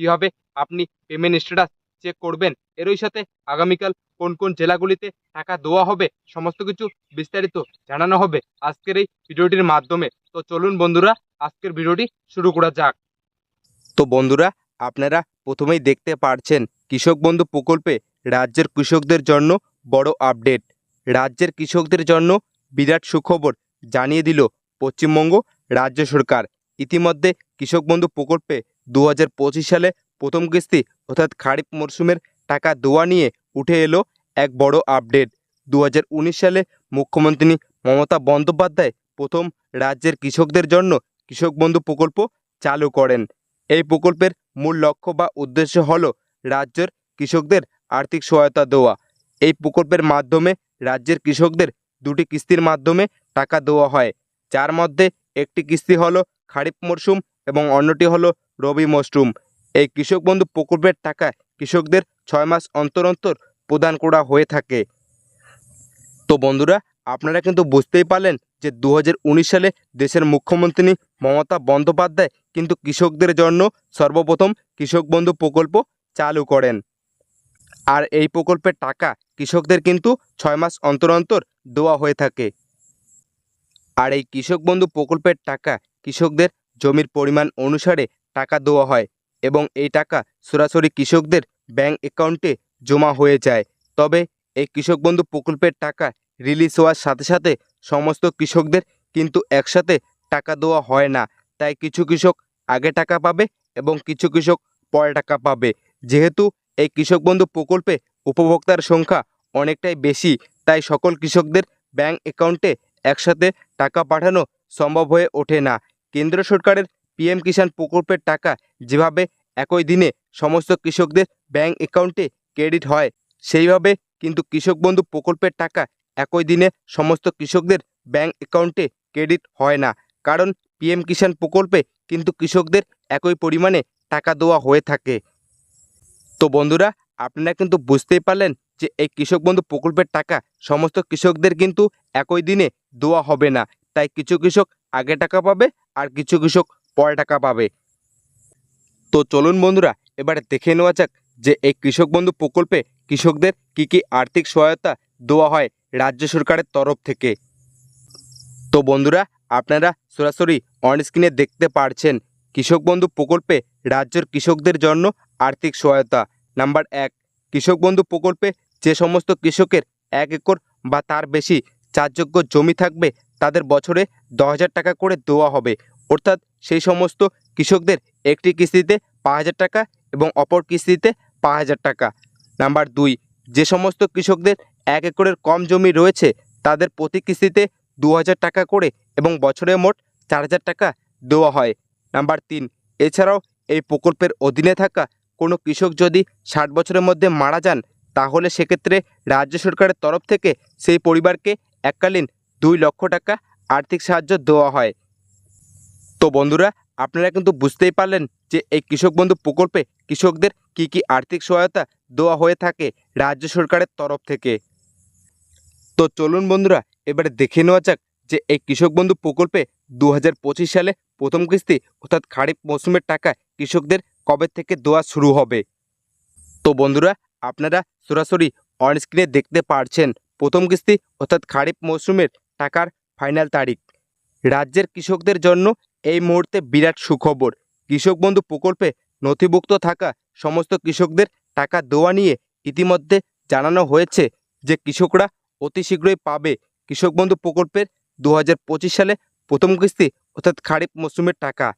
কীভাবে আপনি payment status check করবেন। এরই সাথে আগামীকাল কোন কোন জেলাগুলিতে টাকা দেওয়া হবে সমস্ত কিছু বিস্তারিত জানানো হবে আজকের এই ভিডিওটির মাধ্যমে। তো চলুন বন্ধুরা, আজকের ভিডিওটি শুরু করা যাক। তো বন্ধুরা, আপনারা প্রথমেই দেখতে পারছেন কৃষক বন্ধু প্রকল্পে রাজ্যের কৃষকদের জন্য বড় আপডেট রাজ্যের কৃষকদের জন্য বিরাট সুখবর জানিয়ে দিল পশ্চিমবঙ্গ রাজ্য সরকার। ইতিমধ্যে কৃষক বন্ধু প্রকল্পে দু হাজার পঁচিশ সালে প্রথম কিস্তি অর্থাৎ খারিফ মরশুমের টাকা দেওয়া নিয়ে উঠে এলো এক বড় আপডেট দু হাজার উনিশ সালে মুখ্যমন্ত্রী মমতা বন্দ্যোপাধ্যায় প্রথম রাজ্যের কৃষকদের জন্য কৃষক বন্ধু প্রকল্প চালু করেন। এই প্রকল্পের মূল লক্ষ্য বা উদ্দেশ্য হল রাজ্যের কৃষকদের আর্থিক সহায়তা দেওয়া। এই প্রকল্পের মাধ্যমে রাজ্যের কৃষকদের দুটি কিস্তির মাধ্যমে টাকা দেওয়া হয়। যার মধ্যে একটি কিস্তি হলো খারিফ মরশুম এবং অন্যটি হলো রবি মশরুম এই কৃষক বন্ধু প্রকল্পের টাকা কৃষকদের ছয় মাস অন্তর অন্তর প্রদান করা হয়ে থাকে। তো বন্ধুরা, আপনারা কিন্তু বুঝতেই পারলেন যে দু হাজার উনিশ সালে দেশের মুখ্যমন্ত্রী মমতা বন্দ্যোপাধ্যায় কিন্তু কৃষকদের জন্য সর্বপ্রথম কৃষক বন্ধু প্রকল্প চালু করেন। আর এই প্রকল্পের টাকা কৃষকদের কিন্তু ছয় মাস অন্তর অন্তর দেওয়া হয়ে থাকে। আর এই কৃষক বন্ধু প্রকল্পের টাকা কৃষকদের জমির পরিমাণ অনুসারে টাকা দেওয়া হয় এবং এই টাকা সরাসরি কৃষকদের ব্যাংক অ্যাকাউন্টে জমা হয়ে যায়। তবে এই কৃষক বন্ধু প্রকল্পের টাকা রিলিজ হওয়ার সাথে সাথে সমস্ত কৃষকদের কিন্তু একসাথে টাকা দেওয়া হয় না। তাই কিছু কৃষক আগে টাকা পাবে এবং কিছু কৃষক পরে টাকা পাবে। যেহেতু এই কৃষক বন্ধু প্রকল্পে উপভোক্তার সংখ্যা অনেকটাই বেশি, তাই সকল কৃষকদের ব্যাংক অ্যাকাউন্টে একসাথে টাকা পাঠানো সম্ভব হয়ে ওঠে না। কেন্দ্র সরকারের পিএম কিষাণ প্রকল্পের টাকা যেভাবে একই দিনে সমস্ত কৃষকদের ব্যাংক অ্যাকাউন্টে ক্রেডিট হয়, সেইভাবে কিন্তু কৃষক বন্ধু প্রকল্পের টাকা একই দিনে সমস্ত কৃষকদের ব্যাংক অ্যাকাউন্টে ক্রেডিট হয় না। কারণ পিএম কিষাণ প্রকল্পে কিন্তু কৃষকদের একই পরিমাণে টাকা দেওয়া হয়ে থাকে। তো বন্ধুরা, আপনারা কিন্তু বুঝতেই পারলেন যে এই কৃষক বন্ধু প্রকল্পের টাকা সমস্ত কৃষকদের কিন্তু একই দিনে দেওয়া হবে না। তাই কিছু কৃষক আগে টাকা পাবে আর কিছু কৃষক পরে টাকা পাবে। তো চলুন বন্ধুরা, এবারে দেখে নেওয়া যাক যে এই কৃষক বন্ধু প্রকল্পে কৃষকদের কি কি আর্থিক সহায়তা দেওয়া হয় রাজ্য সরকারের তরফ থেকে। তো বন্ধুরা, আপনারা সরাসরি অন স্ক্রিনে দেখতে পারছেন কৃষক বন্ধু প্রকল্পে রাজ্যের কৃষকদের জন্য আর্থিক সহায়তা। নাম্বার এক, কৃষক বন্ধু প্রকল্পে যে সমস্ত কৃষকের এক একর বা তার বেশি চাষযোগ্য জমি থাকবে, তাদের বছরে দশ টাকা করে দেওয়া হবে। অর্থাৎ সেই সমস্ত কৃষকদের একটি কিস্তিতে পাঁচ হাজার টাকা এবং অপর কিস্তিতে পাঁচ হাজার টাকা। নাম্বার দুই, যে সমস্ত কৃষকদের এক একরের কম জমি রয়েছে, তাদের প্রতি কিস্তিতে দু হাজার টাকা করে এবং বছরে মোট চার হাজার টাকা দেওয়া হয়। নাম্বার তিন, এছাড়াও এই প্রকল্পের অধীনে থাকা কোনো কৃষক যদি ষাট বছরের মধ্যে মারা যান, তাহলে সেক্ষেত্রে রাজ্য সরকারের তরফ থেকে সেই পরিবারকে এককালীন দুই লক্ষ টাকা আর্থিক সাহায্য দেওয়া হয়। তো বন্ধুরা, আপনারা কিন্তু বুঝতেই পারলেন যে এই কৃষক বন্ধু প্রকল্পে কৃষকদের কি কি আর্থিক সহায়তা দেওয়া হয়ে থাকে রাজ্য সরকারের তরফ থেকে। তো চলুন বন্ধুরা, এবারে দেখে নেওয়া যাক যে এই কৃষক বন্ধু প্রকল্পে দু হাজার পঁচিশ সালে প্রথম কিস্তি অর্থাৎ খারিফ মৌসুমের টাকা কৃষকদের কবে থেকে দেওয়া শুরু হবে? তো বন্ধুরা, আপনারা সরাসরি অন স্ক্রিনে দেখতে পারছেন। প্রথম কিস্তি অর্থাৎ খারিফ মৌসুমের টাকার ফাইনাল তারিখ। রাজ্যের কৃষকদের জন্য এই মুহূর্তে বিরাট সুখবর। কৃষক বন্ধু প্রকল্পে নথিভুক্ত থাকা সমস্ত কৃষকদের টাকা দেওয়া নিয়ে ইতিমধ্যে জানানো হয়েছে যে কৃষকরা অতি শীঘ্রই পাবে। কৃষক বন্ধু প্রকল্পের দু হাজার পঁচিশ সালে প্রথম কিস্তি অর্থাৎ খারিফ মৌসুমের টাকা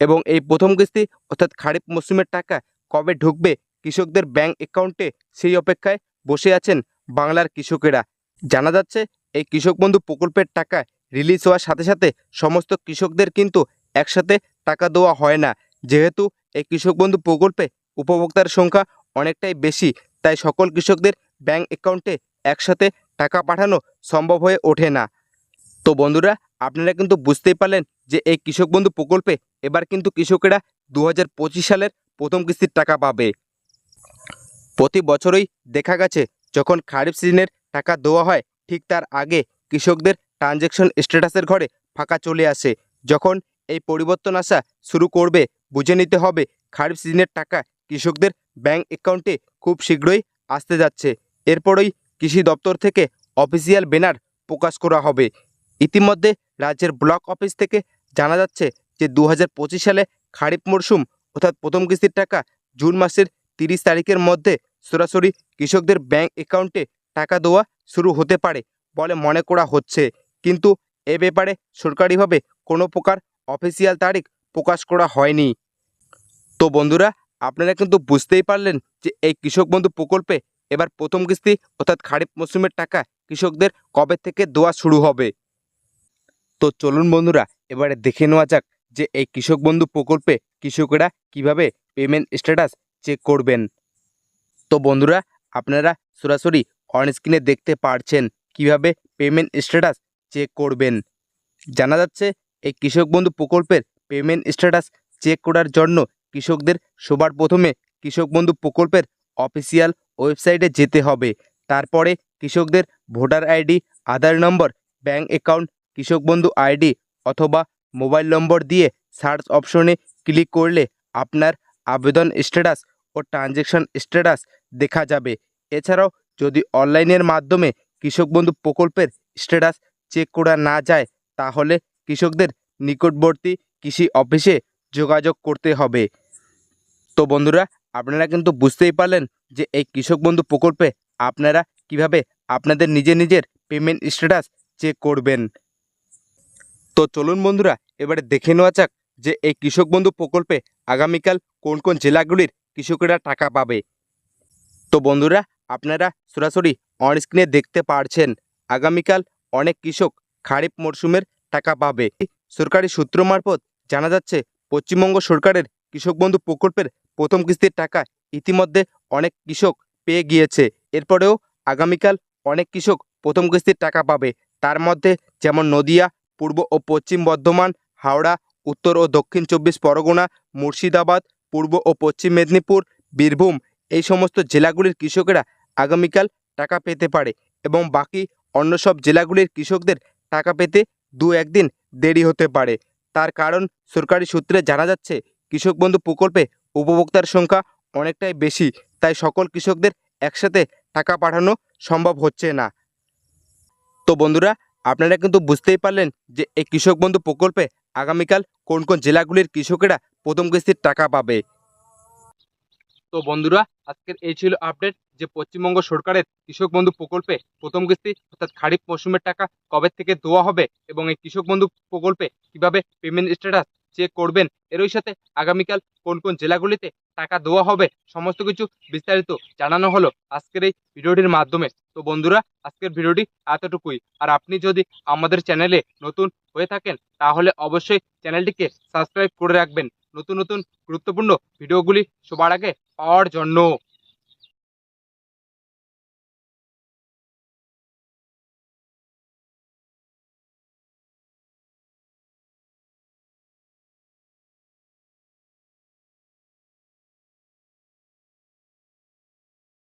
এবং এই প্রথম কিস্তি অর্থাৎ খারিফ মৌসুমের টাকা কবে ঢুকবে কৃষকদের ব্যাংক অ্যাকাউন্টে সেই অপেক্ষায় বসে আছেন বাংলার কৃষকেরা। জানা যাচ্ছে, এই কৃষক বন্ধু প্রকল্পের টাকা রিলিজ হওয়ার সাথে সাথে সমস্ত কৃষকদের কিন্তু একসাথে টাকা দেওয়া হয় না। যেহেতু এই কৃষক বন্ধু প্রকল্পে উপভোক্তার সংখ্যা অনেকটাই বেশি, তাই সকল কৃষকদের ব্যাংক অ্যাকাউন্টে একসাথে টাকা পাঠানো সম্ভব হয়ে ওঠে না। তো বন্ধুরা, আপনারা কিন্তু বুঝতেই পারলেন যে এই কৃষক বন্ধু প্রকল্পে এবার কিন্তু কৃষকেরা দু হাজার পঁচিশ সালের প্রথম কিস্তির টাকা পাবে। প্রতি বছরই দেখা গেছে যখন খারিফ সিজনের টাকা দেওয়া হয়, ঠিক তার আগে কৃষকদের ট্রানজ্যাকশন স্ট্যাটাসের ঘরে ফাঁকা চলে আসে। যখন এই পরিবর্তন আসা শুরু করবে, বুঝে নিতে হবে খারিফ সিজনের টাকা কৃষকদের ব্যাংক অ্যাকাউন্টে খুব শীঘ্রই আসতে যাচ্ছে। এরপরই কৃষি দপ্তর থেকে অফিসিয়াল ব্যানার প্রকাশ করা হবে। ইতিমধ্যে রাজ্যের ব্লক অফিস থেকে জানা যাচ্ছে যে দু হাজার পঁচিশ সালে খারিফ মরশুম অর্থাৎ প্রথম কিস্তির টাকা জুন মাসের তিরিশ তারিখের মধ্যে সরাসরি কৃষকদের ব্যাংক অ্যাকাউন্টে টাকা দেওয়া শুরু হতে পারে বলে মনে করা হচ্ছে। কিন্তু এ ব্যাপারে সরকারিভাবে কোনো প্রকার অফিসিয়াল তারিখ প্রকাশ করা হয়নি। তো বন্ধুরা, আপনারা কিন্তু বুঝতেই পারলেন যে এই কৃষক বন্ধু প্রকল্পে এবার প্রথম কিস্তি অর্থাৎ খারিফ মৌসুমের টাকা কৃষকদের কবে থেকে দেওয়া শুরু হবে? তো চলুন বন্ধুরা, এবারে দেখে নেওয়া যাক যে এই কৃষক বন্ধু প্রকল্পে কৃষকেরা কীভাবে পেমেন্ট স্ট্যাটাস চেক করবেন। তো বন্ধুরা, আপনারা সরাসরি অন স্ক্রিনে দেখতে পারছেন কীভাবে পেমেন্ট স্ট্যাটাস চেক করবেন। জানা যাচ্ছে, এই কৃষক বন্ধু প্রকল্পের পেমেন্ট স্ট্যাটাস চেক করার জন্য কৃষকদের সবার প্রথমে কৃষক বন্ধু প্রকল্পের অফিসিয়াল ওয়েবসাইটে যেতে হবে। তারপরে কৃষকদের voter ID Aadhaar number bank account কৃষক বন্ধু আইডি অথবা মোবাইল নম্বর দিয়ে সার্চ অপশনে ক্লিক করলে আপনার আবেদন স্ট্যাটাস ও ট্রানজ্যাকশন স্ট্যাটাস দেখা যাবে। এছাড়াও যদি অনলাইনের মাধ্যমে কৃষক বন্ধু প্রকল্পের স্ট্যাটাস চেক করা না যায়, তাহলে কৃষকদের নিকটবর্তী কৃষি অফিসে যোগাযোগ করতে হবে। তো বন্ধুরা, আপনারা কিন্তু বুঝতেই পারলেন যে এই কৃষক বন্ধু প্রকল্পে আপনারা কীভাবে আপনাদের নিজের নিজের পেমেন্ট স্ট্যাটাস চেক করবেন। তো চলুন বন্ধুরা, এবারে দেখে নেওয়া যাক যে এই কৃষক বন্ধু প্রকল্পে আগামীকাল কোন কোন জেলাগুলির কৃষকেরা টাকা পাবে। তো বন্ধুরা, আপনারা সরাসরি অনস্ক্রিনে দেখতে পারছেন, আগামীকাল অনেক কৃষক খারিফ মরশুমের টাকা পাবে। সরকারি সূত্র মারফত জানা যাচ্ছে, পশ্চিমবঙ্গ সরকারের কৃষক বন্ধু প্রকল্পের প্রথম কিস্তির টাকা ইতিমধ্যে অনেক কৃষক পেয়ে গিয়েছে। এরপরেও আগামীকাল অনেক কৃষক প্রথম কিস্তির টাকা পাবে। তার মধ্যে যেমন নদিয়া, পূর্ব ও পশ্চিম বর্ধমান, হাওড়া, উত্তর ও দক্ষিণ চব্বিশ পরগনা, মুর্শিদাবাদ, পূর্ব ও পশ্চিম মেদিনীপুর, বীরভূম এই সমস্ত জেলাগুলির কৃষকেরা আগামীকাল টাকা পেতে পারে এবং বাকি অন্য সব জেলাগুলির কৃষকদের টাকা পেতে দু একদিন দেরি হতে পারে। তার কারণ সরকারি সূত্রে জানা যাচ্ছে, কৃষক বন্ধু প্রকল্পে উপভোক্তার সংখ্যা অনেকটাই বেশি, তাই সকল কৃষকদের একসাথে টাকা পাঠানো সম্ভব হচ্ছে না। তো বন্ধুরা, আপনারা কিন্তু বুঝতেই পারলেন যে এই কৃষক বন্ধু প্রকল্পে আগামীকাল কোন কোন জেলাগুলির কৃষকেরা প্রথম কিস্তির টাকা পাবে। তো বন্ধুরা, আজকের এই ছিল আপডেট যে পশ্চিমবঙ্গ সরকারের কৃষক বন্ধু প্রকল্পে প্রথম কিস্তি অর্থাৎ খারিফ মৌসুমের টাকা কবে থেকে দেওয়া হবে এবং এই কৃষক বন্ধু প্রকল্পে কীভাবে পেমেন্ট স্ট্যাটাস চেক করবেন, এরই সাথে আগামীকাল কোন কোন জেলাগুলিতে টাকা দেওয়া হবে, সমস্ত কিছু বিস্তারিত জানানো হলো আজকের এই ভিডিওটির মাধ্যমে। তো বন্ধুরা, আজকের ভিডিওটি এতটুকুই। আর আপনি যদি আমাদের চ্যানেলে নতুন হয়ে থাকেন, তাহলে অবশ্যই চ্যানেলটিকে সাবস্ক্রাইব করে রাখবেন। নতুন নতুন গুরুত্বপূর্ণ ভিডিওগুলি সবার আগে পাওয়ার জন্য।